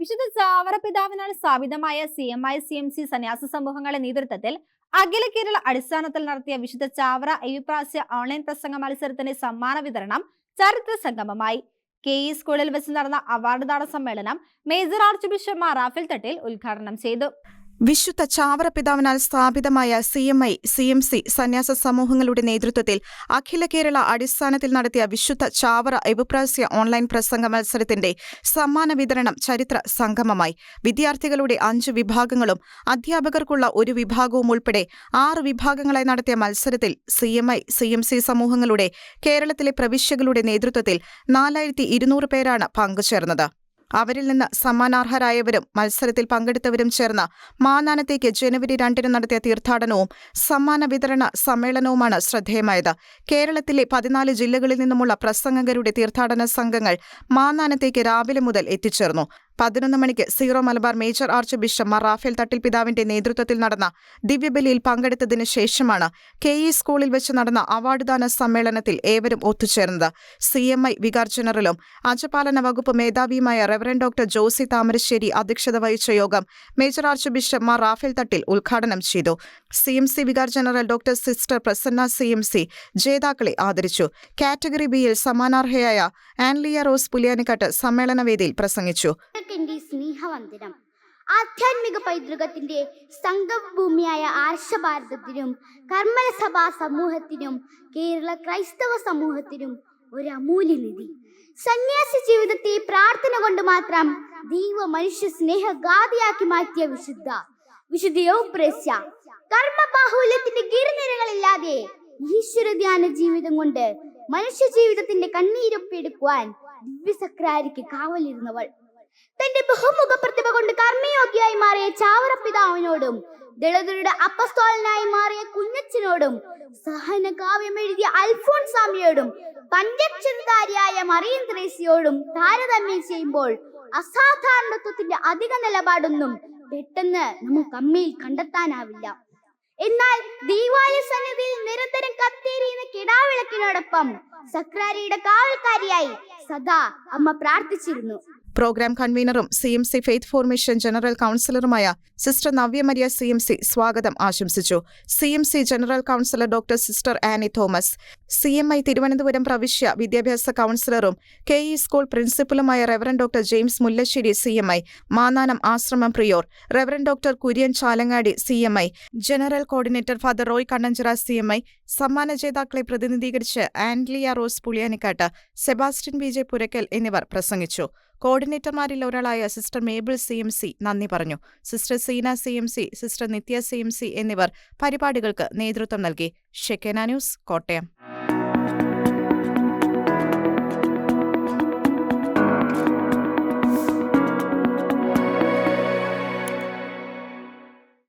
വിശുദ്ധ ചാവറ പിതാവിനാൽ സ്ഥാപിതമായ C M I C M C സന്യാസ സമൂഹങ്ങളുടെ നേതൃത്വത്തിൽ അഖില കേരള അടിസ്ഥാനത്തിൽ നടത്തിയ വിശുദ്ധ ചാവറ അയ്യുപ്രാസ്യ ഓൺലൈൻ പ്രസംഗ മത്സരത്തിന്റെ സമ്മാന വിതരണം ചരിത്ര സംഗമമായി. കെ ഇ സ്കൂളിൽ വെച്ച് നടന്ന അവാർഡ് ദാന സമ്മേളനം major archbishop Mar Rafale Thattil ഉദ്ഘാടനം ചെയ്തു. വിശുദ്ധ ചാവറ പിതാവിനാൽ സ്ഥാപിതമായ C M I C M C സന്യാസ സമൂഹങ്ങളുടെ നേതൃത്വത്തിൽ അഖില കേരള അടിസ്ഥാനത്തിൽ നടത്തിയ വിശുദ്ധ ചാവറ എബുപ്രാസ്യ ഓൺലൈൻ പ്രസംഗ മത്സരത്തിന്റെ സമ്മാന വിതരണം ചരിത്ര സംഗമമായി. വിദ്യാർത്ഥികളുടെ അഞ്ച് വിഭാഗങ്ങളും അധ്യാപകർക്കുള്ള ഒരു വിഭാഗവും ഉൾപ്പെടെ ആറ് വിഭാഗങ്ങളായി നടത്തിയ മത്സരത്തിൽ C M I C M C സമൂഹങ്ങളുടെ കേരളത്തിലെ പ്രവിശ്യകളുടെ നേതൃത്വത്തിൽ നാലായിരത്തി ഇരുന്നൂറ് പേരാണ് പങ്കുചേർന്നത്. അവരിൽ നിന്ന് സമ്മാനാർഹരായവരും മത്സരത്തിൽ പങ്കെടുത്തവരും ചേർന്ന് മാനാനത്തേക്ക് ജനുവരി രണ്ടിന് നടത്തിയ തീർത്ഥാടനവും സമ്മാന വിതരണ സമ്മേളനവുമാണ് ശ്രദ്ധേയമായത്. കേരളത്തിലെ പതിനാല് ജില്ലകളിൽ നിന്നുമുള്ള പ്രസംഗകരുടെ തീർത്ഥാടന സംഘങ്ങൾ മാനാനത്തേക്ക് രാവിലെ മുതൽ എത്തിച്ചേർന്നു. പതിനൊന്ന് മണിക്ക് Syro Malabar major archbishop Mar Raphael Thattil പിതാവിന്റെ നേതൃത്വത്തിൽ നടന്ന ദിവ്യബലിയിൽ പങ്കെടുത്തതിനു ശേഷമാണ് കെ ഇ സ്കൂളിൽ വെച്ച് നടന്ന അവാർഡ്ദാന സമ്മേളനത്തിൽ ഏവരും ഒത്തുചേർന്നത്. C M I vicar general അജപാലന വകുപ്പ് മേധാവിയുമായ റെവറൻ ഡോക്ടർ ജോസി താമരശ്ശേരി അധ്യക്ഷത വഹിച്ച യോഗം major archbishop Mar Raphael Thattil ഉദ്ഘാടനം ചെയ്തു. C M C vicar general doctor sister Prasanna C M C ജേതാക്കളെ ആദരിച്ചു. കാറ്റഗറി ബിയിൽ സമ്മാനാർഹയായ ആൻലിയ റോസ് പുലിയാനിക്കാട്ട് സമ്മേളനവേദിയിൽ പ്രസംഗിച്ചു. എന്റെ സ്നേഹവന്ദനം. ആധ്യാത്മിക പൈതൃകത്തിന്റെ സംഗമഭൂമിയായ ആർഷഭാരതത്തിനും കർമ്മല സഭാ സമൂഹത്തിനും കേരള ക്രൈസ്തവ സമൂഹത്തിനും ഒരു അമൂല്യനിധി സന്യാസി ജീവിതത്തെ പ്രാർത്ഥന കൊണ്ട് മാത്രം ദൈവ മനുഷ്യ സ്നേഹ ഗാഥയാക്കി മാറ്റിയ വിശുദ്ധ വിശുദ്ധ കർമ്മ കർമ്മബാഹുല്യത്തിന്റെ ഗിരിനിരകളില്ലാതെ ഈശ്വര ധ്യാന ജീവിതം കൊണ്ട് മനുഷ്യ ജീവിതത്തിന്റെ കണ്ണീരൊപ്പിയെടുക്കുവാൻ ദിവ്യസക്രാരിക്ക് കാവലിരുന്നവൾ. തന്റെ ബഹുമുഖ പ്രതിഭ കൊണ്ട് കർമ്മയോഗിയായി മാറിയ ചാവറ പിതാവിനോടും ദളിതരുടെ അപ്പസ്തോലനായി മാറിയ കുഞ്ഞച്ചനോടും സഹന കാവ്യം എഴുതിയ അൽഫോൺസാമിയോടും പഞ്ചക്ഷരധാരിയായ മറിയൻ ത്രേസിയോടും താരതമ്യം ചെയ്യുമ്പോൾ അസാധാരണത്വത്തിന്റെ അധിക നിലപാടൊന്നും പെട്ടെന്ന് നമുക്ക് അമ്മയിൽ കണ്ടെത്താനാവില്ല. എന്നാൽ ദീവാലയ സന്നിധിയിൽ നിരന്തരം കത്തേരിയുന്ന കിടാവിളക്കിനോടൊപ്പം സക്രാരിയുടെ കാവൽക്കാരിയായി സദാ അമ്മ പ്രാർത്ഥിച്ചിരുന്നു. Programme കൺവീനറും C M C faith formation general കൗൺസിലറുമായ sister Navyamariya C M C സ്വാഗതം ആശംസിച്ചു. C M C general councillor doctor sister Annie Thomas C M I Thiruvananthapuram പ്രവിശ്യ വിദ്യാഭ്യാസ കൗൺസിലറും K E school പ്രിൻസിപ്പലുമായ reverend doctor James Mullassery C M I Mannanam ആശ്രമം prior reverend doctor Kurian Chalangady C M I general coordinator father Roy Kannanchira C M I സമ്മാന ജേതാക്കളെ പ്രതിനിധീകരിച്ച് Andliya Rose Puliyanikkattu Sebastian B J Purackal എന്നിവർ പ്രസംഗിച്ചു. കോർഡിനേറ്റർമാരിൽ ഒരാളായ sister Mabel C M C നന്ദി പറഞ്ഞു. Sister Seena C M C sister Nithya C M C എന്നിവർ പരിപാടികൾക്ക് നേതൃത്വം നൽകി. Shekinah news Kottayam.